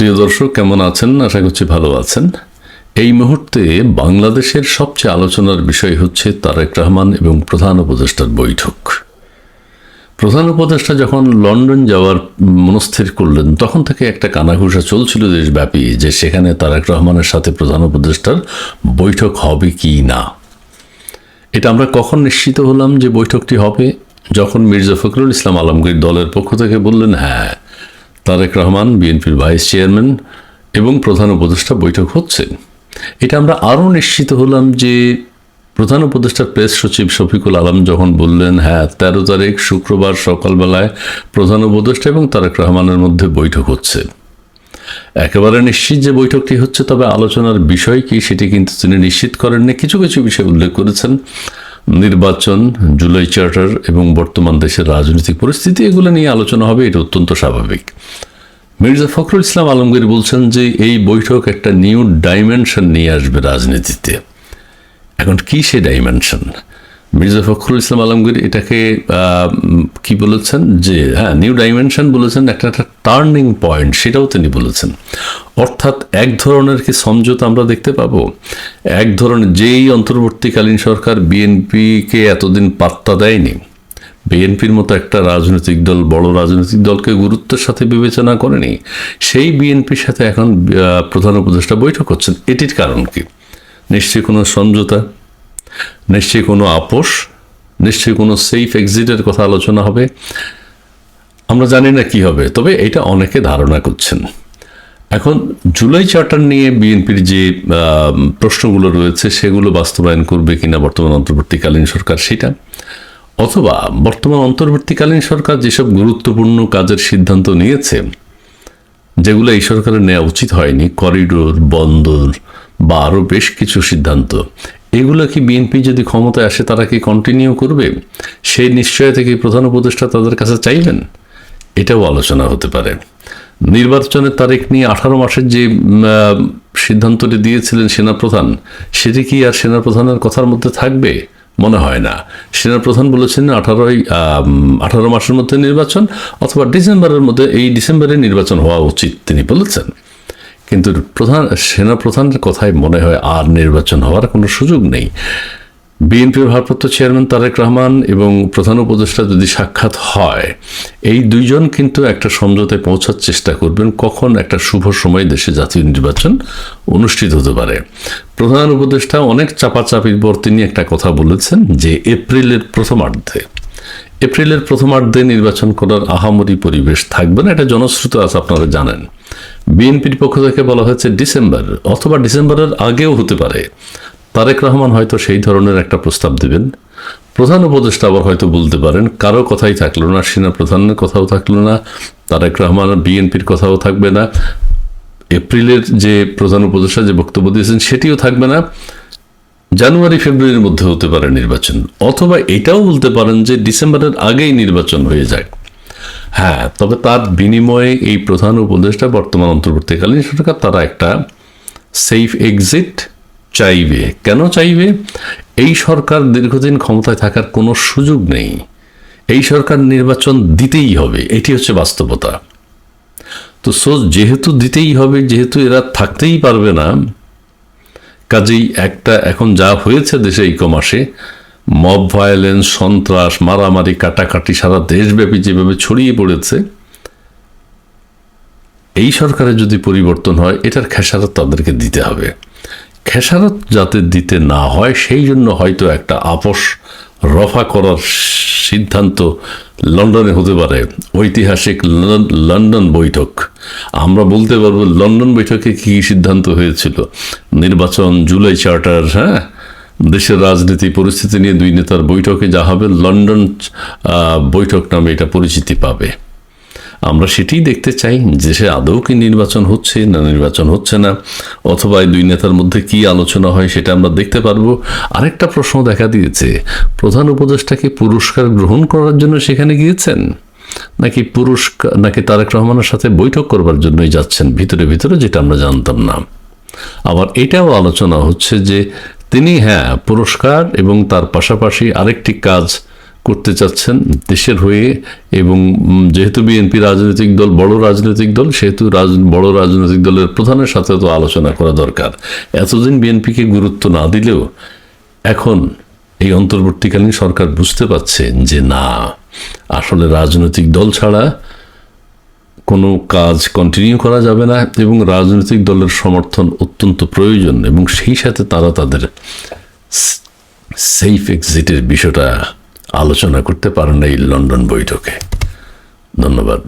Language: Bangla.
প্রিয় দর্শক, কেমন আছেন? আশা করছি ভালো আছেন। এই মুহূর্তে বাংলাদেশের সবচেয়ে আলোচনার বিষয় হচ্ছে তারেক রহমান এবং প্রধান উপদেষ্টার বৈঠক। প্রধান উপদেষ্টা যখন লন্ডন যাওয়ার মনস্থির করলেন, তখন থেকে একটা কানাঘুষা চলছিল দেশব্যাপী যে সেখানে তারেক রহমানের সাথে প্রধান উপদেষ্টার বৈঠক হবে কি না। এটা আমরা কখন নিশ্চিত হলাম যে বৈঠকটি হবে? যখন মির্জা ফখরুল ইসলাম আলমগীর দলের পক্ষ থেকে বললেন হ্যাঁ তারেক রহমান, বিএনপির ভাইস চেয়ারম্যান এবং প্রধান উপদেষ্টা বৈঠক হচ্ছে। এটা আমরা আরও নিশ্চিত হলাম যে প্রধান উপদেষ্টার প্রেস সচিব শফিকুল আলম যখন বললেন হ্যাঁ তেরো তারিখ শুক্রবার সকালবেলায় প্রধান উপদেষ্টা এবং তারেক রহমানের মধ্যে বৈঠক হচ্ছে। একেবারে নিশ্চিত যে বৈঠকটি হচ্ছে, তবে আলোচনার বিষয় কি সেটি কিন্তু তিনি নিশ্চিত করেননি। কিছু কিছু বিষয় উল্লেখ করেছেন। নির্বাচন, জুলাই চার্টার এবং বর্তমান দেশের রাজনৈতিক পরিস্থিতি, এগুলো নিয়ে আলোচনা হবে, এটা অত্যন্ত স্বাভাবিক। মির্জা ফখরুল ইসলাম আলমগীর বলছেন যে এই বৈঠক একটা নিউ ডাইমেনশন নিয়ে আসবে রাজনীতিতে। এখন কি সে ডাইমেনশন? মির্জা ফখরুল ইসলাম আলমগীর এটাকে কি বলেছেন? যে হ্যাঁ নিউ ডাইমেনশন বলেছেন, একটা একটা টার্নিং পয়েন্ট সেটাও তিনি বলেছেন। অর্থাৎ এক ধরনের কি সমঝোতা আমরা দেখতে পাবো? এক ধরনের, যেই অন্তর্বর্তীকালীন সরকার বিএনপিকে এতদিন পাত্তা দেয়নি বিএনপির মতো একটা রাজনৈতিক দল, বড় রাজনৈতিক দলকে গুরুত্বের সাথে বিবেচনা করেনি, সেই বিএনপির সাথে এখন প্রধান উপদেষ্টা বৈঠক করছেন। এটির কারণ কি? নিশ্চয়ই কোনো সমঝোতা? নিশ্চয়ই কোনো আপোষ, নিশ্চয়ই কোনো সেফ এক্সিটের কথা আলোচনা হবে। আমরা জানি না কি হবে, তবে এটা অনেকে ধারণা করছেন। এখন জুলাই চার্টার নিয়ে বিএনপির যে প্রশ্নগুলো রয়েছে, সেগুলো বাস্তবায়ন করবে কিনা বর্তমান অন্তর্বর্তীকালীন সরকার সেটা, অথবা বর্তমান অন্তর্বর্তীকালীন সরকার যেসব গুরুত্বপূর্ণ কাজের সিদ্ধান্ত নিয়েছে, যেগুলো এই সরকারের নেওয়া উচিত হয়নি করিডোর বন্দর বা আরও বেশ কিছু সিদ্ধান্ত এগুলো কি বিএনপি যদি ক্ষমতায় আসে, তারা কি কন্টিনিউ করবে? সেই নিশ্চয়তা কি প্রধান উপদেষ্টা তাদের কাছে চাইবেন? এটাও আলোচনা হতে পারে। নির্বাচনের তারিখ নিয়ে আঠারো মাসের যে সিদ্ধান্তটি দিয়েছিলেন সেনাপ্রধান, সেটি কি আর সেনাপ্রধানের কথার মধ্যে থাকবে? মনে হয় না। সেনাপ্রধান বলেছেন আঠারোই আঠারো মাসের মধ্যে নির্বাচন অথবা ডিসেম্বরের মধ্যে এই ডিসেম্বরে নির্বাচন হওয়া উচিত, তিনি বলেছেন। কিন্তু প্রধান, সেনাপ্রধানের কথায় মনে হয় আর নির্বাচন হওয়ার কোনো সুযোগ নেই। বিএনপির ভারপ্রাপ্ত চেয়ারম্যান তারেক রহমান এবং প্রধান উপদেষ্টা যদি সাক্ষাৎ হয়, এই দুইজন কিন্তু একটা সমঝোতায় পৌঁছার চেষ্টা করবেন কখন একটা শুভ সময় দেশে জাতীয় নির্বাচন অনুষ্ঠিত হতে পারে। প্রধান উপদেষ্টা অনেক চাপাচাপির পর তিনি একটা কথা বলেছেন যে এপ্রিলের প্রথমার্ধে এপ্রিলের প্রথমার্ধে নির্বাচন করার আহামরি পরিবেশ থাকবে না, এটা জনশ্রুত আছে আপনারা জানেন। বিএনপির পক্ষ থেকে বলা হয়েছে ডিসেম্বর, অথবা ডিসেম্বরের আগেও হতে পারে। তারেক রহমান হয়তো সেই ধরনের একটা প্রস্তাব দেবেন। প্রধান উপদেষ্টা আবার হয়তো বলতে পারেন, কারও কথাই থাকল না, সেনা প্রধানের কথাও থাকল না, তারেক রহমান বিএনপির কথাও থাকবে না। এপ্রিলের যে প্রধান উপদেষ্টা যে বক্তব্য দিয়েছেন, সেটিও থাকবে না। জানুয়ারি, ফেব্রুয়ারির মধ্যে হতে পারে নির্বাচন, অথবা এটাও বলতে পারেন যে ডিসেম্বরের আগেই নির্বাচন হয়ে যায়। হ্যাঁ তবে তার বিনিময়ে এই প্রধান উপদেষ্টা বর্তমান অন্তর্বর্তীকালীন সরকার তারা একটা সেফ এক্সিট চাইবে। কেন চাইবে? এই সরকার দীর্ঘদিন ক্ষমতায় থাকার কোনো সুযোগ নেই। এই সরকার নির্বাচন দিতেই হবে, এটি হচ্ছে বাস্তবতা। তো সো, যেহেতু দিতেই হবে, যেহেতু এরা থাকতেই পারবে না, কাজেই একটা এখন যা হয়েছে দেশে এই কমাসে মব ভায়োলেন্স সন্ত্রাস, মারামারি, কাটাকাটি সারা দেশব্যাপী যেভাবে ছড়িয়ে পড়েছে, এই সরকারের যদি পরিবর্তন হয়, এটার খেসারত তাদেরকে দিতে হবে। খেসারত যাতে দিতে না হয়, সেই জন্য হয়তো একটা আপোষ রফা করার সিদ্ধান্ত লন্ডনে হতে পারে। ঐতিহাসিক লন- লন্ডন বৈঠক। আমরা বলতে পারব, লন্ডন বৈঠকে কী সিদ্ধান্ত হয়েছিল? নির্বাচন, জুলাই চার্টার হ্যাঁ? দেশের রাজনীতি, পরিস্থিতি নিয়ে দুই নেতার বৈঠকে যা হবে, লন্ডন বৈঠক নামে এটা পরিচিতি পাবে। আমরা সেটাই দেখতে চাই দেশে আদৌ কি নির্বাচন হচ্ছে না নির্বাচন হচ্ছে না, অথবা এই দুই নেতার মধ্যে কি আলোচনা হয় সেটা আমরা দেখতে পারব। আরেকটা প্রশ্ন দেখা দিয়েছে, প্রধান উপদেষ্টাকে পুরস্কার গ্রহণ করার জন্য সেখানে গিয়েছেন? নাকি পুরস্কার নাকি তারেক রহমানের সাথে বৈঠক করবার জন্যই যাচ্ছেন? ভিতরে ভিতরে যেটা আমরা জানতাম না। আবার এটাও আলোচনা হচ্ছে যে তিনি হ্যাঁ পুরস্কার এবং তার পাশাপাশি আরেকটি কাজ করতে চাচ্ছেন দেশের হয়ে এবং যেহেতু বিএনপি রাজনৈতিক দল বড় রাজনৈতিক দল, সেহেতু রাজ, বড় রাজনৈতিক দলের প্রধানের সাথে তো আলোচনা করা দরকার। এতদিন বিএনপিকে গুরুত্ব না দিলেও এখন এই অন্তর্বর্তীকালীন সরকার বুঝতে পারছেন যে না, আসলে রাজনৈতিক দল ছাড়া কোনো কাজ কন্টিনিউ করা যাবে না এবং রাজনৈতিক দলের সমর্থন অত্যন্ত প্রয়োজন এবং সেই সাথে তারা তাদের সেফ এক্সিটের বিষয়টা আলোচনা করতে পারেন এই লন্ডন বৈঠকে। ধন্যবাদ।